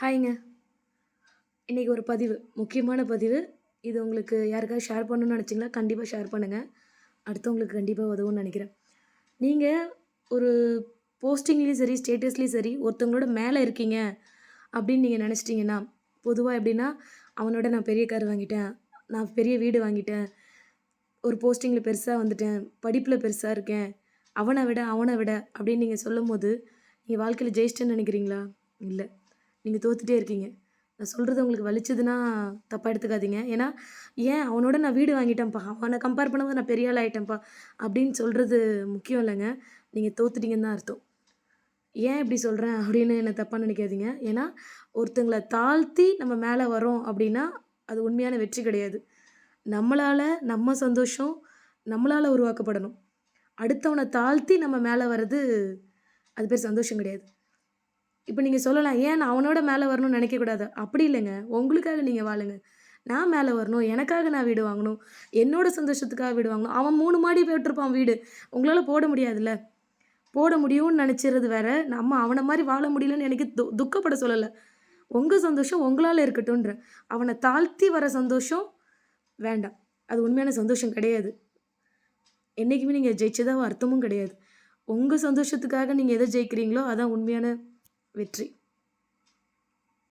ஹாய்ங்க. இன்றைக்கி ஒரு பதிவு முக்கியமான பதிவு. இது உங்களுக்கு யாருக்காவது ஷேர் பண்ணணும்னு நினச்சிங்களா கண்டிப்பாக ஷேர் பண்ணுங்கள் அடுத்தவங்களுக்கு கண்டிப்பாக உதவும்னு நினைக்கிறேன். நீங்கள் ஒரு போஸ்டிங்லேயும் சரி ஸ்டேட்டஸ்லேயும் சரி ஒருத்தவங்களோட மேலே இருக்கீங்க அப்படின்னு நீங்கள் நினச்சிட்டிங்கன்னா பொதுவாக எப்படின்னா அவனோட நான் பெரிய கார் வாங்கிட்டேன் நான் பெரிய வீடு வாங்கிட்டேன் ஒரு போஸ்டிங்கில் பெருசாக வந்துட்டேன் படிப்பில் பெருசாக இருக்கேன் அவனை விட அவனை விட அப்படின்னு நீங்கள் சொல்லும்போது நீங்கள் வாழ்க்கையில் ஜெயிச்சிட்டேன்னு நினைக்கிறீங்களா? இல்லை. நீங்கள் தோத்துட்டே இருக்கீங்க. நான் சொல்கிறது உங்களுக்கு வலிச்சதுன்னா தப்பாக எடுத்துக்காதீங்க. ஏன்னா ஏன் அவனோட நான் வீடு வாங்கிட்டேன்ப்பா. அவனை கம்பேர் பண்ணும்போது நான் பெரிய ஆள் ஆகிட்டேன்ப்பா அப்படின்னு சொல்கிறது முக்கியம் இல்லைங்க. நீங்கள் தோத்துட்டீங்கன்னு தான் அர்த்தம். ஏன் இப்படி சொல்கிறேன் அப்படின்னு என்ன தப்பாக நினைக்காதீங்க. ஏன்னா ஒருத்தங்களை தாழ்த்தி நம்ம மேலே வரோம் அப்படின்னா அது உண்மையான வெற்றி கிடையாது. நம்மளால் நம்ம சந்தோஷம் நம்மளால் உருவாக்கப்படணும். அடுத்தவனை தாழ்த்தி நம்ம மேலே வர்றது அது பேர் சந்தோஷம் கிடையாது. இப்போ நீங்கள் சொல்லலாம் ஏன் நான் அவனோட மேலே வரணும்னு நினைக்கக்கூடாது அப்படி இல்லைங்க. உங்களுக்காக நீங்கள் வாழுங்க. நான் மேலே வரணும் எனக்காக நான் வீடு வாங்கணும் என்னோட சந்தோஷத்துக்காக வீடு வாங்கணும். அவன் மூணு மாடி போட்டிருப்பான் வீடு. உங்களால் போட முடியாதுல்ல? போட முடியும்னு நினச்சிறது வேற. நம்ம அவனை மாதிரி வாழ முடியலன்னு எனக்கு து துக்கப்பட சொல்லலை. உங்கள் சந்தோஷம் உங்களால் இருக்கட்டும்ன்ற. அவனை தாழ்த்தி வர சந்தோஷம் வேண்டாம். அது உண்மையான சந்தோஷம் கிடையாது. என்றைக்குமே நீங்கள் ஜெயிச்சதாக அர்த்தமும் கிடையாது. உங்கள் சந்தோஷத்துக்காக நீங்கள் எதை ஜெயிக்கிறீங்களோ அதான் உண்மையான வெற்றி